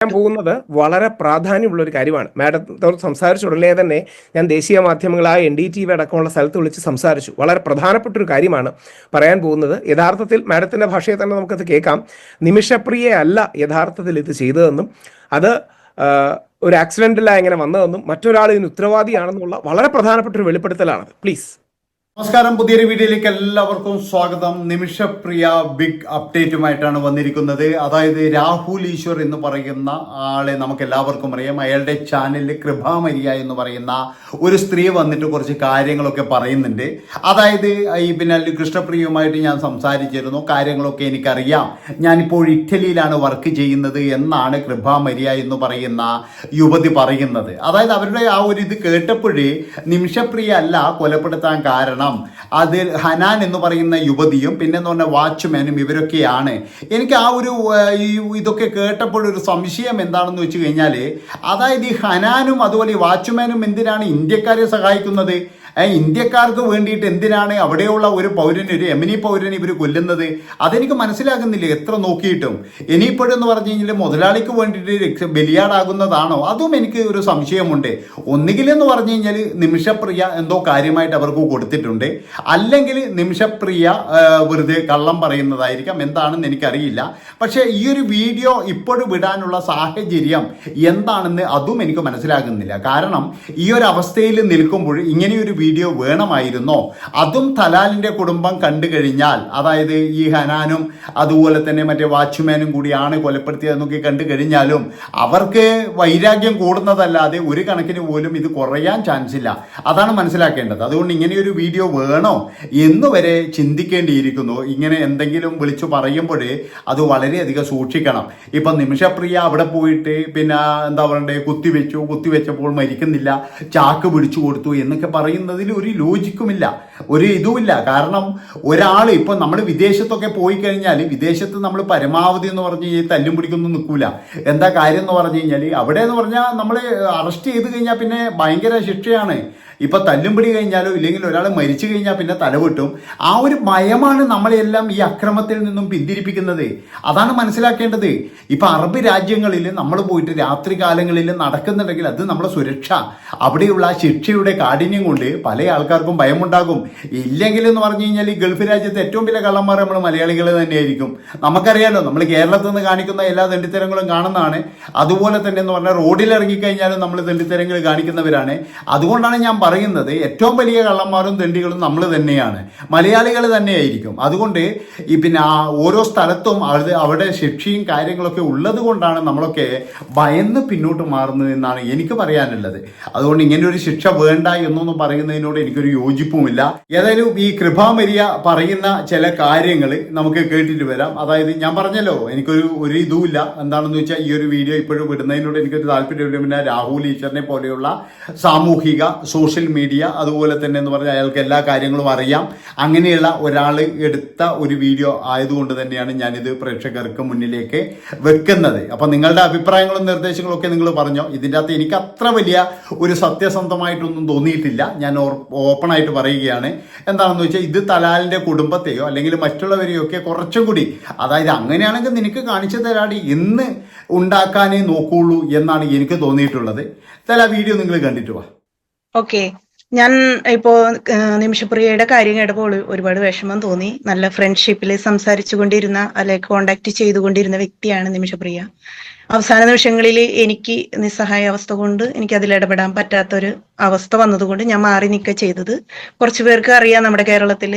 പറയാൻ പോകുന്നത് വളരെ പ്രാധാന്യമുള്ള ഒരു കാര്യമാണ് മാഡത്തോട് സംസാരിച്ച ഉടനെ തന്നെ ഞാൻ ദേശീയ മാധ്യമങ്ങളായ എൻ ഡി ടി വി അടക്കമുള്ള സ്ഥലത്ത് വിളിച്ച് സംസാരിച്ചു. വളരെ പ്രധാനപ്പെട്ട ഒരു കാര്യമാണ് പറയാൻ പോകുന്നത്. യഥാർത്ഥത്തിൽ മാഡത്തിന്റെ ഭാഷയെ തന്നെ നമുക്കത് കേൾക്കാം. നിമിഷപ്രിയ അല്ല യഥാർത്ഥത്തിൽ ഇത് ചെയ്തതെന്നും അത് ഒരു ആക്സിഡന്റിലായി എങ്ങനെ വന്നതെന്നും മറ്റൊരാൾ ഇതിന് ഉത്തരവാദിയാണെന്നുള്ള വളരെ പ്രധാനപ്പെട്ട ഒരു വെളിപ്പെടുത്തലാണ് പ്ലീസ് നമസ്കാരം. പുതിയൊരു വീഡിയോയിലേക്ക് എല്ലാവർക്കും സ്വാഗതം. നിമിഷപ്രിയ ബിഗ് അപ്ഡേറ്റുമായിട്ടാണ് വന്നിരിക്കുന്നത്. അതായത് രാഹുൽ ഈശ്വർ എന്ന് പറയുന്ന ആളെ നമുക്ക് എല്ലാവർക്കും അറിയാം. അയാളുടെ ചാനലിൽ കൃപാമരിയ എന്ന് പറയുന്ന ഒരു സ്ത്രീ വന്നിട്ട് കുറച്ച് കാര്യങ്ങളൊക്കെ പറയുന്നുണ്ട്. അതായത് ഈ പിന്നെ കൃഷ്ണപ്രിയയുമായിട്ട് ഞാൻ സംസാരിച്ചിരുന്നു. കാര്യങ്ങളൊക്കെ എനിക്കറിയാം. ഞാനിപ്പോൾ ഇറ്റലിയിലാണ് വർക്ക് ചെയ്യുന്നത് എന്നാണ് കൃപാമരിയ എന്ന് പറയുന്ന യുവതി പറയുന്നത്. അതായത് അവരുടെ ആ ഒരു ഇത് കേട്ടപ്പോഴേ നിമിഷപ്രിയ അല്ല കൊലപ്പെടുത്താൻ കാരണം അത് ഹനാൻ എന്ന് പറയുന്ന യുവതിയും പിന്നെ എന്ന് പറഞ്ഞ വാച്ച്മാനും ഇവരൊക്കെയാണ്. എനിക്ക് ആ ഒരു ഇതൊക്കെ കേട്ടപ്പോഴൊരു സംശയം എന്താണെന്ന് വെച്ച് കഴിഞ്ഞാൽ അതായത് ഈ ഹനാനും അതുപോലെ ഈ വാച്ച്മാനും എന്തിനാണ് ഇന്ത്യക്കാരെ സഹായിക്കുന്നത്? ഇന്ത്യക്കാർക്ക് വേണ്ടിയിട്ട് എന്തിനാണ് അവിടെയുള്ള ഒരു പൗരന് ഒരു എമിനി പൗരനെ ഇവർ കൊല്ലുന്നത്? അതെനിക്ക് മനസ്സിലാകുന്നില്ല എത്ര നോക്കിയിട്ടും. ഇനിയിപ്പോഴെന്ന് പറഞ്ഞു കഴിഞ്ഞാൽ മുതലാളിക്ക് വേണ്ടിയിട്ട് രക്ഷ ബലിയാടാകുന്നതാണോ? അതും എനിക്ക് ഒരു സംശയമുണ്ട്. ഒന്നുകിലെന്ന് പറഞ്ഞു കഴിഞ്ഞാൽ നിമിഷപ്രിയ എന്തോ കാര്യമായിട്ട് അവർക്ക് കൊടുത്തിട്ടുണ്ട്. അല്ലെങ്കിൽ നിമിഷപ്രിയ വെറുതെ കള്ളം പറയുന്നതായിരിക്കാം. എന്താണെന്ന് എനിക്കറിയില്ല. പക്ഷേ ഈ ഒരു വീഡിയോ ഇപ്പോഴും വിടാനുള്ള സാഹചര്യം എന്താണെന്ന് അതും എനിക്ക് മനസ്സിലാകുന്നില്ല. കാരണം ഈ ഒരു അവസ്ഥയിൽ നിൽക്കുമ്പോൾ ഇങ്ങനെയൊരു വീഡിയോ വേണമായിരുന്നോ? അതും തലാലിന്റെ കുടുംബം കണ്ടു കഴിഞ്ഞാൽ അതായത് ഈ ഹനാനും അതുപോലെ തന്നെ മറ്റേ വാച്ച്മാനും കൂടിയാണ് കൊലപ്പെടുത്തിയതെന്നൊക്കെ കണ്ടു കഴിഞ്ഞാലും അവർക്ക് വൈരാഗ്യം കൂടുന്നതല്ലാതെ ഒരു കണക്കിന് പോലും ഇത് കുറയാൻ ചാൻസ് ഇല്ല. അതാണ് മനസ്സിലാക്കേണ്ടത്. അതുകൊണ്ട് ഇങ്ങനെയൊരു വീഡിയോ വേണോ എന്ന് വരെ ചിന്തിക്കേണ്ടിയിരിക്കുന്നു. ഇങ്ങനെ എന്തെങ്കിലും വിളിച്ചു പറയുമ്പോൾ അത് വളരെയധികം സൂക്ഷിക്കണം. ഇപ്പം നിമിഷപ്രിയ അവിടെ പോയിട്ട് പിന്നെ എന്താ പറയണ്ടേ കുത്തിവെച്ചു കുത്തിവെച്ചപ്പോൾ മരിക്കുന്നില്ല ചാക്ക് പിടിച്ചു കൊടുത്തു എന്നൊക്കെ പറയുന്നതിൽ ഒരു ലോജിക്കുമില്ല ഒരു ഇതുമില്ല. കാരണം ഒരാൾ ഇപ്പം നമ്മൾ വിദേശത്തൊക്കെ പോയി കഴിഞ്ഞാൽ വിദേശത്ത് നമ്മൾ പരമാവധി എന്ന് പറഞ്ഞു കഴിഞ്ഞാൽ തല്ലും പിടിക്കൊന്നും നിൽക്കൂല എന്താ കാര്യം എന്ന് പറഞ്ഞു കഴിഞ്ഞാൽ അവിടെ എന്ന് പറഞ്ഞാൽ നമ്മൾ അറസ്റ്റ് ചെയ്ത് കഴിഞ്ഞാൽ പിന്നെ ഭയങ്കര ശിക്ഷയാണ്. ഇപ്പൊ തല്ലും പിടി കഴിഞ്ഞാലോ ഇല്ലെങ്കിൽ ഒരാൾ മരിച്ചു കഴിഞ്ഞാൽ പിന്നെ തലവെട്ടും. ആ ഒരു ഭയമാണ് നമ്മളെല്ലാം ഈ അക്രമത്തിൽ നിന്നും പിന്തിരിപ്പിക്കുന്നത്. അതാണ് മനസ്സിലാക്കേണ്ടത്. ഇപ്പൊ അറബ് രാജ്യങ്ങളിൽ നമ്മൾ പോയിട്ട് രാത്രി കാലങ്ങളിൽ നടക്കുന്നുണ്ടെങ്കിൽ അത് നമ്മുടെ സുരക്ഷ. അവിടെയുള്ള ശിക്ഷയുടെ കാഠിന്യം കൊണ്ട് പല ആൾക്കാർക്കും ഭയമുണ്ടാകും. ഇല്ലെങ്കിൽ എന്ന് പറഞ്ഞു കഴിഞ്ഞാൽ ഈ ഗൾഫ് രാജ്യത്ത് ഏറ്റവും വലിയ കള്ളന്മാർ നമ്മൾ മലയാളികൾ തന്നെയായിരിക്കും. നമുക്കറിയാലോ നമ്മൾ കേരളത്തിൽ നിന്ന് കാണിക്കുന്ന എല്ലാ തെണ്ടിത്തരങ്ങളും കാണുന്നതാണ്. അതുപോലെ തന്നെ എന്ന് പറഞ്ഞാൽ റോഡിൽ ഇറങ്ങിക്കഴിഞ്ഞാലും നമ്മൾ തെണ്ടിത്തരങ്ങൾ കാണിക്കുന്നവരാണ്. അതുകൊണ്ടാണ് ഞാൻ പറയുന്നത് ഏറ്റവും വലിയ കള്ളന്മാരും തെണ്ടികളും നമ്മൾ തന്നെയാണ്. മലയാളികൾ തന്നെയായിരിക്കും. അതുകൊണ്ട് ഈ പിന്നെ ആ ഓരോ സ്ഥലത്തും അത് അവിടെ ശിക്ഷയും കാര്യങ്ങളൊക്കെ ഉള്ളത് കൊണ്ടാണ് നമ്മളൊക്കെ ഭയന്ന് പിന്നോട്ട് മാറുന്നത് എന്നാണ് എനിക്ക് പറയാനുള്ളത്. അതുകൊണ്ട് ഇങ്ങനെ ഒരു ശിക്ഷ വേണ്ട എന്നൊന്നും പറയുന്നതിനോട് എനിക്കൊരു യോജിപ്പുമില്ല. ഏതായാലും ഈ കൃപാമരിയ പറയുന്ന ചില കാര്യങ്ങൾ നമുക്ക് കേട്ടിട്ട് വരാം. അതായത് ഞാൻ പറഞ്ഞല്ലോ എനിക്കൊരു ഒരു ഇതുമില്ല. എന്താണെന്ന് വെച്ചാൽ ഈ ഒരു വീഡിയോ ഇപ്പോഴും വിടുന്നതിനോട് എനിക്കൊരു താല്പര്യമില്ല. പിന്നെ രാഹുൽ ഈശ്വറിനെ പോലെയുള്ള സാമൂഹിക സോഷ്യൽ മീഡിയ അതുപോലെ തന്നെ എന്ന് പറഞ്ഞാൽ അയാൾക്ക് എല്ലാ കാര്യങ്ങളും അറിയാം. അങ്ങനെയുള്ള ഒരാൾ എടുത്ത ഒരു വീഡിയോ ആയതുകൊണ്ട് തന്നെയാണ് ഞാനിത് പ്രേക്ഷകർക്ക് മുന്നിലേക്ക് വെക്കുന്നത്. അപ്പം നിങ്ങളുടെ അഭിപ്രായങ്ങളും നിർദ്ദേശങ്ങളും ഒക്കെ നിങ്ങൾ പറഞ്ഞോ? ഇതിന്റെ അകത്ത് എനിക്ക് അത്ര വലിയ ഒരു സത്യസന്ധമായിട്ടൊന്നും തോന്നിയിട്ടില്ല. ഞാൻ ഓപ്പൺ ആയിട്ട് പറയുകയാണ്. എന്താണെന്ന് വെച്ചാൽ ഇത് തലാലിന്റെ കുടുംബത്തെയോ അല്ലെങ്കിൽ മറ്റുള്ളവരെയോ ഒക്കെ കുറച്ചും കൂടി അതായത് അങ്ങനെയാണെങ്കിൽ നിനക്ക് കാണിച്ചു തരാടി ഇന്ന് ഉണ്ടാക്കാനേ നോക്കുള്ളൂ എന്നാണ് എനിക്ക് തോന്നിയിട്ടുള്ളത്. തല വീഡിയോ നിങ്ങൾ കണ്ടിട്ട് വാ. ഓക്കെ. ഞാൻ ഇപ്പോ നിമിഷപ്രിയയുടെ കാര്യം കേട്ടപ്പോൾ ഒരുപാട് വിഷമം തോന്നി. നല്ല ഫ്രണ്ട്ഷിപ്പിൽ സംസാരിച്ചു കൊണ്ടിരുന്ന അല്ലെ കോണ്ടാക്ട് ചെയ്തുകൊണ്ടിരുന്ന വ്യക്തിയാണ് നിമിഷപ്രിയ. അവസാന നിമിഷങ്ങളിൽ എനിക്ക് നിസ്സഹായ അവസ്ഥ കൊണ്ട് എനിക്ക് അതിൽ ഇടപെടാൻ പറ്റാത്തൊരു അവസ്ഥ വന്നതുകൊണ്ട് ഞാൻ മാറി നിൽക്കുക ചെയ്തത്. കുറച്ചു പേർക്ക് അറിയാം നമ്മുടെ കേരളത്തിൽ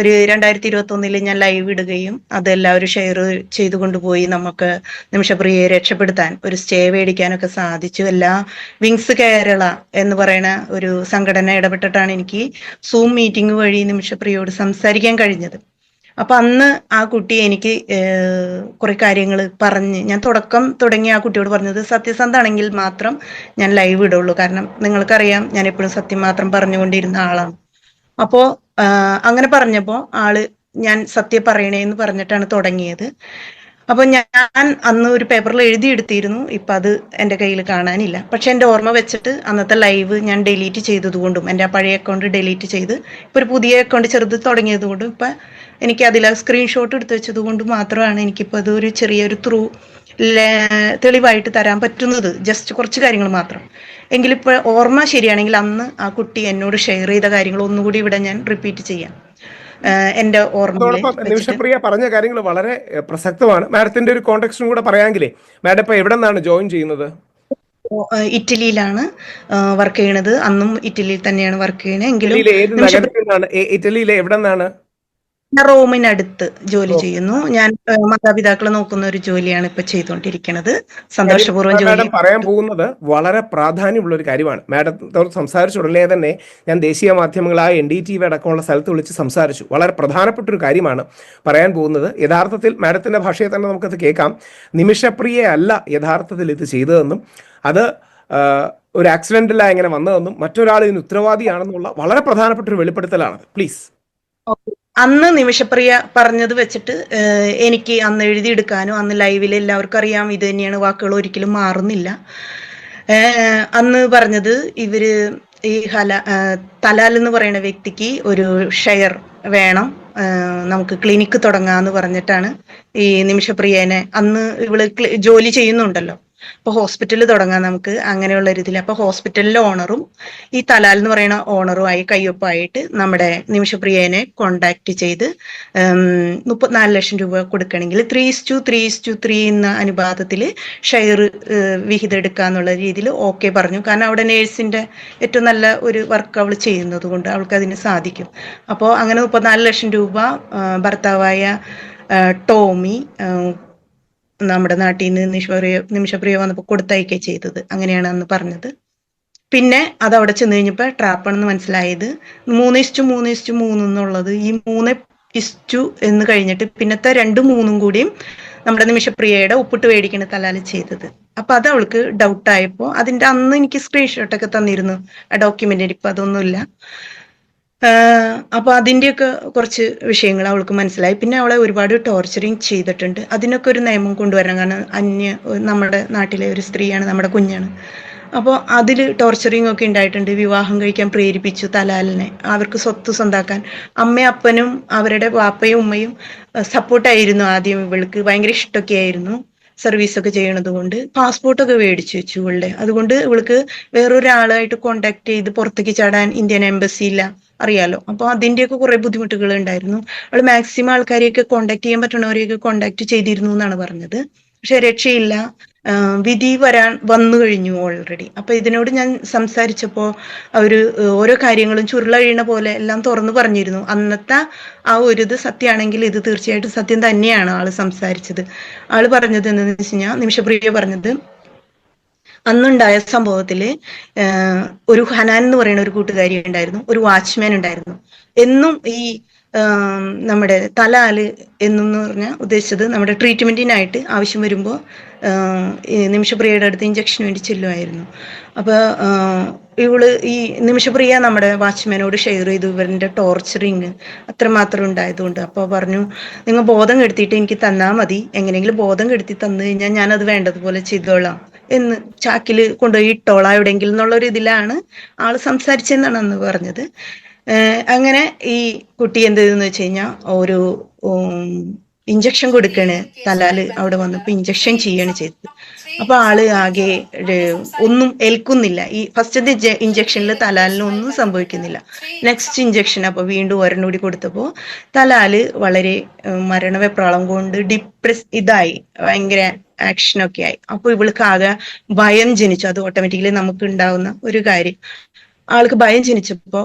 ഒരു രണ്ടായിരത്തി ഇരുപത്തി ഒന്നിൽ ഞാൻ ലൈവ് ഇടുകയും അത് എല്ലാവരും ഷെയർ ചെയ്തു കൊണ്ടുപോയി നമുക്ക് നിമിഷപ്രിയയെ രക്ഷപ്പെടുത്താൻ ഒരു സ്റ്റേ മേടിക്കാനൊക്കെ സാധിച്ചു. എല്ലാ വിങ്സ് കേരള എന്ന് പറയുന്ന ഒരു സംഘടന ഇടപെട്ടിട്ടാണ് എനിക്ക് സൂം മീറ്റിംഗ് വഴി നിമിഷപ്രിയയോട് സംസാരിക്കാൻ കഴിഞ്ഞത്. അപ്പൊ അന്ന് ആ കുട്ടി എനിക്ക് കുറെ കാര്യങ്ങൾ പറഞ്ഞ് ഞാൻ തുടക്കം തുടങ്ങി ആ കുട്ടിയോട് പറഞ്ഞത് സത്യസന്ധാണെങ്കിൽ മാത്രം ഞാൻ ലൈവ് ഇടുള്ളൂ. കാരണം നിങ്ങൾക്കറിയാം ഞാൻ എപ്പോഴും സത്യം മാത്രം പറഞ്ഞുകൊണ്ടിരുന്ന ആളാണ്. അപ്പോ അങ്ങനെ പറഞ്ഞപ്പോ ആൾ ഞാൻ സത്യം പറയണേ എന്ന് പറഞ്ഞിട്ടാണ് തുടങ്ങിയത്. അപ്പൊ ഞാൻ അന്ന് ഒരു പേപ്പറിൽ എഴുതിയെടുത്തിരുന്നു ഇപ്പൊ അത് എന്റെ കയ്യിൽ കാണാനില്ല. പക്ഷെ എന്റെ ഓർമ്മ വെച്ചിട്ട് അന്നത്തെ ലൈവ് ഞാൻ ഡിലീറ്റ് ചെയ്തതുകൊണ്ടും എന്റെ ആ പഴയ അക്കൗണ്ട് ഡിലീറ്റ് ചെയ്ത് ഇപ്പൊ ഒരു പുതിയ അക്കൗണ്ട് ചെറുത് തുടങ്ങിയത് കൊണ്ടും ഇപ്പൊ എനിക്ക് അതിൽ സ്ക്രീൻഷോട്ട് എടുത്ത് വെച്ചത് കൊണ്ട് മാത്രമാണ് എനിക്കിപ്പോൾ അത് ഒരു ചെറിയൊരു ത്രൂ തെളിവായിട്ട് തരാൻ പറ്റുന്നത്. ജസ്റ്റ് കുറച്ച് കാര്യങ്ങൾ മാത്രം. എങ്കിലിപ്പോൾ ഓർമ്മ ശരിയാണെങ്കിൽ അന്ന് ആ കുട്ടി എന്നോട് ഷെയർ ചെയ്ത കാര്യങ്ങൾ ഒന്നുകൂടി ഇവിടെ ഞാൻ റിപ്പീറ്റ് ചെയ്യാം. എന്റെ ഓർമ്മയിൽ നിമിഷപ്രിയ പറഞ്ഞ കാര്യങ്ങൾ വളരെ പ്രസക്തമാണ്. മാഡത്തിന്റെ ഒരു കോണ്ടെക്സ്റ്റും കൂടെ പറയാമെങ്കിലേ മാഡം ഇപ്പൊ എവിടെ നിന്നാണ് ജോയിൻ ചെയ്യുന്നത്? ഇറ്റലിയിലാണ് വർക്ക് ചെയ്യണത്. അന്നും ഇറ്റലിയിൽ തന്നെയാണ് വർക്ക് ചെയ്യണത് എങ്കിലും ഇറ്റലിയിലെ എവിടെ നിന്നാണ് റോമിനടുത്ത് ജോലി ചെയ്യുന്നു. ഞാൻ മാതാപിതാക്കളെ നോക്കുന്ന ഒരു ജോലിയാണ് ഇപ്പൊ ചെയ്തുകൊണ്ടിരിക്കുന്നത് സന്തോഷപൂർവം ജോലി പറയാൻ പോകുന്നത് വളരെ പ്രാധാന്യമുള്ള ഒരു കാര്യമാണ്. മാഡത്തോട് സംസാരിച്ച ഉടനെ തന്നെ ഞാൻ ദേശീയ മാധ്യമങ്ങളായ എൻ ഡി ടി വി അടക്കമുള്ള സ്ഥലത്ത് വിളിച്ച് സംസാരിച്ചു. വളരെ പ്രധാനപ്പെട്ട ഒരു കാര്യമാണ് പറയാൻ പോകുന്നത്. യഥാർത്ഥത്തിൽ മാഡത്തിന്റെ ഭാഷയെ തന്നെ നമുക്കത് കേൾക്കാം. നിമിഷപ്രിയ അല്ല യഥാർത്ഥത്തിൽ ഇത് ചെയ്തതെന്നും അത് ഒരു ആക്സിഡന്റില്ല എങ്ങനെ വന്നതെന്നും മറ്റൊരാൾ ഇതിന് ഉത്തരവാദിയാണെന്നുള്ള വളരെ പ്രധാനപ്പെട്ട ഒരു വെളിപ്പെടുത്തലാണത്. പ്ലീസ്. അന്ന് നിമിഷപ്രിയ പറഞ്ഞത് വെച്ചിട്ട് എനിക്ക് അന്ന് എഴുതിയെടുക്കാനും അന്ന് ലൈവിൽ എല്ലാവർക്കും അറിയാം ഇത് തന്നെയാണ് വാക്കുകൾ ഒരിക്കലും മാറുന്നില്ല. അന്ന് പറഞ്ഞത് ഇവർ ഈ ഹല തലാൽ എന്ന് പറയുന്ന വ്യക്തിക്ക് ഒരു ഷെയർ വേണം നമുക്ക് ക്ലിനിക്ക് തുടങ്ങാന്ന് പറഞ്ഞിട്ടാണ് ഈ നിമിഷപ്രിയനെ അന്ന് ഇവൾ ജോലി ചെയ്യുന്നുണ്ടല്ലോ. അപ്പൊ ഹോസ്പിറ്റൽ തുടങ്ങാം നമുക്ക് അങ്ങനെയുള്ള ഒരു ഇതിൽ അപ്പൊ ഹോസ്പിറ്റലിലെ ഓണറും ഈ തലാൽ എന്ന് പറയുന്ന ഓണറുമായി കയ്യൊപ്പായിട്ട് നമ്മുടെ നിമിഷപ്രിയനെ കോണ്ടാക്ട് ചെയ്ത് മുപ്പത്തിനാല് ലക്ഷം രൂപ കൊടുക്കണമെങ്കിൽ three two three two three എന്ന അനുപാതത്തിൽ ഷെയർ വിഹിതം എടുക്കുക എന്നുള്ള രീതിയിൽ ഓക്കെ പറഞ്ഞു. കാരണം അവിടെ നേഴ്സിന്റെ ഏറ്റവും നല്ല ഒരു വർക്ക് അവൾ ചെയ്യുന്നത് കൊണ്ട് അവൾക്ക് അതിന് സാധിക്കും. അപ്പോൾ അങ്ങനെ മുപ്പത്തിനാല് ലക്ഷം രൂപ ഭർത്താവായ ടോമി നമ്മുടെ നാട്ടിൽ നിന്ന് നിമിഷപ്രിയ നിമിഷപ്രിയ വന്നപ്പോൾ കൊടുത്തയക്കുക ചെയ്തത്. അങ്ങനെയാണ് അന്ന് പറഞ്ഞത്. പിന്നെ അത് അവിടെ ചെന്ന് കഴിഞ്ഞപ്പോൾ ട്രാപ്പാണെന്ന് മനസ്സിലായത് മൂന്ന് ഇസ്റ്റു മൂന്ന് ഇസ്റ്റു മൂന്ന് എന്നുള്ളത് ഈ മൂന്ന് ഇസ്റ്റു എന്ന് കഴിഞ്ഞിട്ട് പിന്നത്തെ രണ്ട് മൂന്നും കൂടിയും നമ്മുടെ നിമിഷപ്രിയയുടെ ഉപ്പിട്ട് മേടിക്കണ തലാൽ ചെയ്തത്. അപ്പൊ അത് അവൾക്ക് ഡൗട്ട് ആയപ്പോ അതിന്റെ അന്ന് എനിക്ക് സ്ക്രീൻഷോട്ടൊക്കെ തന്നിരുന്നു. ആ ഡോക്യുമെന്റിന് ഇപ്പൊ അതൊന്നുമില്ല. ആഹ് അതിന്റെയൊക്കെ കുറച്ച് വിഷയങ്ങൾ അവൾക്ക് മനസ്സിലായി. പിന്നെ അവളെ ഒരുപാട് ടോർച്ചറിങ് ചെയ്തിട്ടുണ്ട്. അതിനൊക്കെ ഒരു നിയമം കൊണ്ടുവരണം. കാരണം അന്യ നമ്മുടെ നാട്ടിലെ ഒരു സ്ത്രീയാണ് നമ്മുടെ കുഞ്ഞാണ്. അപ്പോൾ അതിൽ ടോർച്ചറിങ് ഒക്കെ ഉണ്ടായിട്ടുണ്ട്. വിവാഹം കഴിക്കാൻ പ്രേരിപ്പിച്ചു തലാലിനെ. അവർക്ക് സ്വത്ത് സ്വന്താക്കാൻ. അമ്മയും അപ്പനും അവരുടെ വാപ്പയും ഉമ്മയും സപ്പോർട്ടായിരുന്നു ആദ്യം ഇവൾക്ക്. ഭയങ്കര ഇഷ്ടമൊക്കെ ആയിരുന്നു സർവീസ് ഒക്കെ ചെയ്യണത് കൊണ്ട്. പാസ്പോർട്ടൊക്കെ മേടിച്ചു വെച്ചു ഇവളുടെ. അതുകൊണ്ട് ഇവൾക്ക് വേറൊരാളായിട്ട് കോണ്ടാക്ട് ചെയ്ത് പുറത്തേക്ക് ചാടാൻ ഇന്ത്യൻ എംബസി ഇല്ല. അറിയാലോ. അപ്പൊ അതിന്റെയൊക്കെ കുറെ ബുദ്ധിമുട്ടുകൾ ഉണ്ടായിരുന്നു. അവൾ മാക്സിമം ആൾക്കാരെയൊക്കെ കോണ്ടാക്ട് ചെയ്യാൻ പറ്റുന്നവരെയൊക്കെ കോണ്ടാക്ട് ചെയ്തിരുന്നു എന്നാണ് പറഞ്ഞത്. പക്ഷെ രക്ഷയില്ല. വിധി വരാൻ വന്നു കഴിഞ്ഞു ഓൾറെഡി അപ്പൊ ഇതിനോട് ഞാൻ സംസാരിച്ചപ്പോ അവർ ഓരോ കാര്യങ്ങളും ചുരുളഴിയണ പോലെ എല്ലാം തുറന്നു പറഞ്ഞിരുന്നു. അന്നത്തെ ആ ഒരു ഇത് സത്യമാണെങ്കിൽ ഇത് തീർച്ചയായിട്ടും സത്യം തന്നെയാണ് ആൾ സംസാരിച്ചത്. ആൾ പറഞ്ഞത് എന്താണെന്ന് വെച്ച് കഴിഞ്ഞാൽ നിമിഷപ്രിയ പറഞ്ഞത് അന്നുണ്ടായ സംഭവത്തിൽ ഒരു ഹനാൻ എന്ന് പറയുന്ന ഒരു കൂട്ടുകാരി ഉണ്ടായിരുന്നു ഒരു വാച്ച്മാൻ ഉണ്ടായിരുന്നു. എന്നും ഈ നമ്മുടെ തലാൽ എന്നെന്ന് പറഞ്ഞാൽ ഉദ്ദേശിച്ചത് നമ്മുടെ ട്രീറ്റ്മെന്റിനായിട്ട് ആവശ്യം വരുമ്പോൾ നിമിഷപ്രിയയുടെ അടുത്ത് ഇഞ്ചക്ഷന് വേണ്ടി ചെല്ലുമായിരുന്നു. അപ്പൊ ആഹ്, ഇവൾ ഈ നിമിഷപ്രിയ നമ്മുടെ വാച്ച്മാനോട് ഷെയർ ചെയ്തു ഇവരുടെ ടോർച്ചറിങ് അത്രമാത്രം ഉണ്ടായതുകൊണ്ട്. അപ്പോൾ പറഞ്ഞു നിങ്ങൾ ബോധം കെടുത്തിയിട്ട് എനിക്ക് തന്നാൽ മതി. എങ്ങനെയെങ്കിലും ബോധം കെടുത്തി തന്നു കഴിഞ്ഞാൽ ഞാൻ അത് വേണ്ടതുപോലെ ചെയ്തോളാം. എന്ന് ചാക്കിൽ കൊണ്ടുപോയി ഇട്ടോളാം എവിടെയെങ്കിലും എന്നുള്ള ഒരു ഇതിലാണ് ആൾ സംസാരിച്ചെന്നാണ് അന്ന് പറഞ്ഞത്. അങ്ങനെ ഈ കുട്ടി എന്ത് ചെയ്തെന്ന് വെച്ച് കഴിഞ്ഞാൽ ഒരു ഇഞ്ചക്ഷൻ കൊടുക്കണ്. തലാൽ അവിടെ വന്നപ്പോ ഇഞ്ചക്ഷൻ ചെയ്യാണ് ചെയ്തത്. അപ്പൊ ആൾ ആകെ ഒന്നും ഏൽക്കുന്നില്ല. ഈ ഫസ്റ്റ് ഇഞ്ചക്ഷനിൽ ഒന്നും സംഭവിക്കുന്നില്ല. നെക്സ്റ്റ് ഇഞ്ചക്ഷൻ അപ്പൊ വീണ്ടും ഒരെണ്ണം കൂടി കൊടുത്തപ്പോ തലാൽ വളരെ മരണവെപ്രാളം കൊണ്ട് ഡിപ്രസ് ഇതായി. ഭയങ്കര ആക്ഷനൊക്കെ ആയി. അപ്പൊ ഇവൾക്ക് ആകെ ഭയം ജനിച്ചു. അത് ഓട്ടോമാറ്റിക്കലി നമുക്ക് ഉണ്ടാവുന്ന ഒരു കാര്യം. ആൾക്ക് ഭയം ജനിച്ചപ്പോ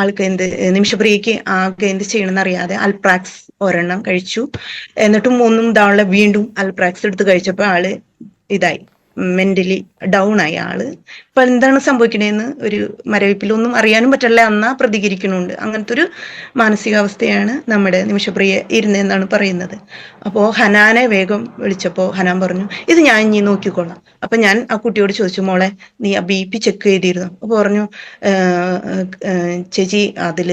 ആൾക്ക് എന്ത് നിമിഷപ്രിയക്ക് ആകെ എന്ത് ചെയ്യണമെന്ന് അറിയാതെ അൽപ്രാക്സ് ഒരെണ്ണം കഴിച്ചു. എന്നിട്ടും ഒന്നും ഇതാവുള്ള വീണ്ടും അൽപ്രാക്സ് എടുത്ത് കഴിച്ചപ്പോ ആൾ ഇതായി. മെന്റലി ഡൗൺ ആയി ആൾ. ഇപ്പൊ എന്താണ് സംഭവിക്കണേന്ന് ഒരു മരവിപ്പിലൊന്നും അറിയാനും പറ്റില്ല എന്നാ പ്രതികരിക്കണുണ്ട്. അങ്ങനത്തെ ഒരു മാനസികാവസ്ഥയാണ് നമ്മുടെ നിമിഷപ്രിയ ഇരുന്നെന്നാണ് പറയുന്നത്. അപ്പോ ഹനാനെ വേഗം വിളിച്ചപ്പോ ഹനാൻ പറഞ്ഞു ഇത് ഞാൻ ഇനി നോക്കിക്കോളാം. അപ്പൊ ഞാൻ ആ കുട്ടിയോട് ചോദിച്ചു മോളെ നീ ആ ബി പി ചെക്ക് ചെയ്തിരുന്നു? അപ്പൊ പറഞ്ഞു "ഏഹ്, ഏഹ്, ചേച്ചി അതിൽ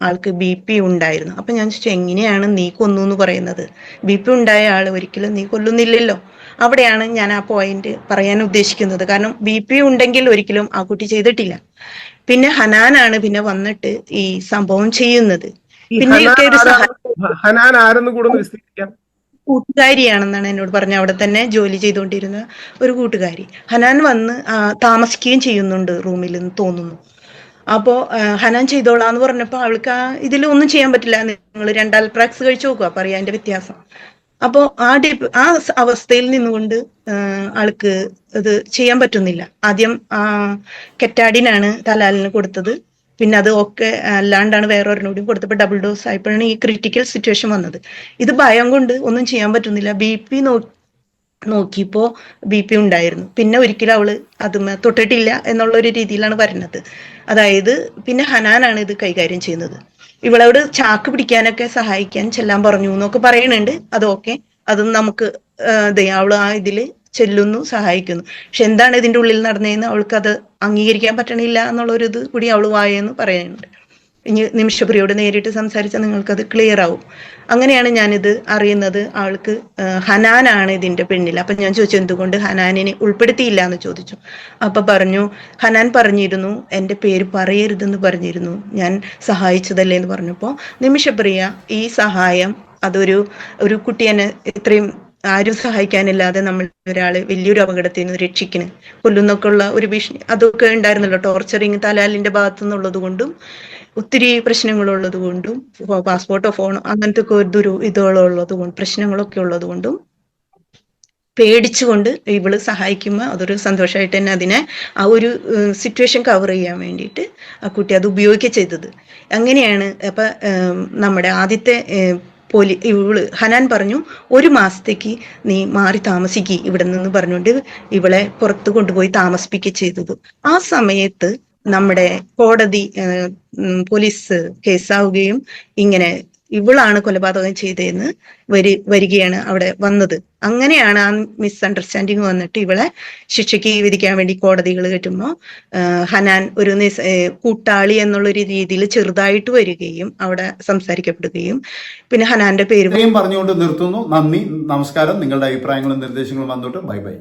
ആൾക്ക് ബി പി ഉണ്ടായിരുന്നു. അപ്പൊ ഞാൻ ചോദിച്ചു എങ്ങനെയാണ് നീ കൊന്നു എന്ന് പറയുന്നത്? ബി പി ഉണ്ടായ ആൾ ഒരിക്കലും നീ കൊല്ലുന്നില്ലല്ലോ. അവിടെയാണ് ഞാൻ ആ പോയിന്റ് പറയാൻ ഉദ്ദേശിക്കുന്നത്. കാരണം ബി പി ഉണ്ടെങ്കിൽ ഒരിക്കലും ആ കുട്ടി ചെയ്തിട്ടില്ല. പിന്നെ ഹനാനാണ് പിന്നെ വന്നിട്ട് ഈ സംഭവം ചെയ്യുന്നത്. പിന്നെ ഹനാൻ ആരെന്ന് വിസ്തരിക്കാം. കൂട്ടുകാരിയാണെന്നാണ് എന്നോട് പറഞ്ഞ അവിടെ തന്നെ ജോലി ചെയ്തുകൊണ്ടിരുന്ന ഒരു കൂട്ടുകാരി. ഹനാൻ വന്ന് താമസിക്കുകയും ചെയ്യുന്നുണ്ട് റൂമിൽ എന്ന് തോന്നുന്നു. അപ്പോ ഹനാൻ ചെയ്തോളാന്ന് പറഞ്ഞപ്പോ അവൾക്ക് ആ ഇതിൽ ഒന്നും ചെയ്യാൻ പറ്റില്ല. നിങ്ങൾ രണ്ടാൽ പ്രാക്സ് കഴിച്ചു നോക്കുക. അപ്പൊ അറിയാം അതിന്റെ വ്യത്യാസം. അപ്പോ ആ ഡിപ് ആ അവസ്ഥയിൽ നിന്നുകൊണ്ട് ആൾക്ക് ഇത് ചെയ്യാൻ പറ്റുന്നില്ല. ആദ്യം കെറ്റാഡിനാണ് തലാലിന് കൊടുത്തത്. പിന്നെ അത് ഒക്കെ അല്ലാണ്ടാണ് വേറെ ഒരിനോടും കൊടുത്തപ്പോൾ ഡബിൾ ഡോസ് ആയപ്പോഴാണ് ഈ ക്രിട്ടിക്കൽ സിറ്റുവേഷൻ വന്നത്. ഇത് ഭയം കൊണ്ട് ഒന്നും ചെയ്യാൻ പറ്റുന്നില്ല. ബി പി നോ നോക്കിയപ്പോ ബി പി ഉണ്ടായിരുന്നു. പിന്നെ ഒരിക്കലും അവൾ അത് തൊട്ടിട്ടില്ല എന്നുള്ള ഒരു രീതിയിലാണ് വരുന്നത്. അതായത് പിന്നെ ഹനാനാണ് ഇത് കൈകാര്യം ചെയ്യുന്നത്. ഇവളോട് ചാക്ക് പിടിക്കാനൊക്കെ സഹായിക്കാൻ ചെല്ലാൻ പറഞ്ഞു എന്നൊക്കെ പറയണുണ്ട് അതൊക്കെ അതും നമുക്ക് അവൾ ആ ഇതിൽ ചെല്ലുന്നു സഹായിക്കുന്നു. പക്ഷെ എന്താണ് ഇതിന്റെ ഉള്ളിൽ നടന്നതെന്ന് അവൾക്ക് അത് അംഗീകരിക്കാൻ പറ്റണില്ല എന്നുള്ള ഒരു ഇത് കൂടി അവൾ വായെന്ന് പറയുന്നുണ്ട്. ഇനി നിമിഷപ്രിയോട് നേരിട്ട് സംസാരിച്ചാൽ നിങ്ങൾക്കത് ക്ലിയർ ആവും അങ്ങനെയാണ് ഞാനിത് അറിയുന്നത്. ആൾക്ക് ഹനാനാണ് ഇതിന്റെ പിന്നിൽ. അപ്പൊ ഞാൻ ചോദിച്ചു എന്തുകൊണ്ട് ഹനാനിനെ ഉൾപ്പെടുത്തിയില്ല? എന്ന് ചോദിച്ചു. അപ്പൊ പറഞ്ഞു ഹനാൻ പറഞ്ഞിരുന്നു എന്റെ പേര് പറയരുതെന്ന് പറഞ്ഞിരുന്നു. ഞാൻ സഹായിച്ചതല്ലേ? എന്ന് പറഞ്ഞപ്പോ നിമിഷപ്രിയ ഈ സഹായം അതൊരു ഒരു കുട്ടിയെന്നെ ഇത്രയും ആരും സഹായിക്കാനില്ലാതെ നമ്മൾ ഒരാൾ വലിയൊരു അപകടത്തിൽ നിന്ന് രക്ഷിക്കണ്. കൊല്ലുന്നൊക്കെ ഉള്ള ഒരു ഭീഷണി അതൊക്കെ ഉണ്ടായിരുന്നല്ലോ. ടോർച്ചറിങ് തലാലിന്റെ ഭാഗത്തു നിന്നുള്ളത് കൊണ്ടും ഒത്തിരി പ്രശ്നങ്ങളുള്ളത് കൊണ്ടും പാസ്പോർട്ടോ ഫോണോ അങ്ങനത്തെ ഒക്കെ ഒരു ഇതുകളുള്ളത് കൊണ്ട് പ്രശ്നങ്ങളൊക്കെ ഉള്ളത് കൊണ്ടും പേടിച്ചുകൊണ്ട് ഇവൾ സഹായിക്കുമ്പോൾ അതൊരു സന്തോഷമായിട്ട് തന്നെ അതിനെ ആ ഒരു സിറ്റുവേഷൻ കവർ ചെയ്യാൻ വേണ്ടിയിട്ട് ആ കുട്ടി അത് ഉപയോഗിക്കുക ചെയ്തത്. അങ്ങനെയാണ് അപ്പൊ നമ്മുടെ ആദ്യത്തെ പോലി ഇവൾ ഹനാൻ പറഞ്ഞു ഒരു മാസത്തേക്ക് നീ മാറി താമസിക്കുക ഇവിടെ നിന്ന് പറഞ്ഞുകൊണ്ട് ഇവളെ പുറത്ത് കൊണ്ടുപോയി താമസിപ്പിക്കുക ചെയ്തത്. ആ സമയത്ത് നമ്മുടെ കോടതി പോലീസ് കേസാവുകയും ഇങ്ങനെ ഇവളാണ് കൊലപാതകം ചെയ്തതെന്ന് വരി വരികയാണ് അവിടെ വന്നത്. അങ്ങനെയാണ് ആ മിസ്അണ്ടർസ്റ്റാൻഡിങ് വന്നിട്ട് ഇവളെ ശിക്ഷയ്ക്ക് വിധിക്കാൻ വേണ്ടി കോടതികൾ കിട്ടുമ്പോൾ ഹനാൻ ഒരു നിസ് കൂട്ടാളി എന്നുള്ളൊരു രീതിയിൽ ചെറുതായിട്ട് വരികയും അവിടെ സംസാരിക്കപ്പെടുകയും പിന്നെ ഹനാന്റെ പേര് പറഞ്ഞുകൊണ്ട് നിർത്തുന്നു. നന്ദി നമസ്കാരം. നിങ്ങളുടെ അഭിപ്രായങ്ങളും നിർദ്ദേശങ്ങളും വന്നിട്ട്. Bye bye.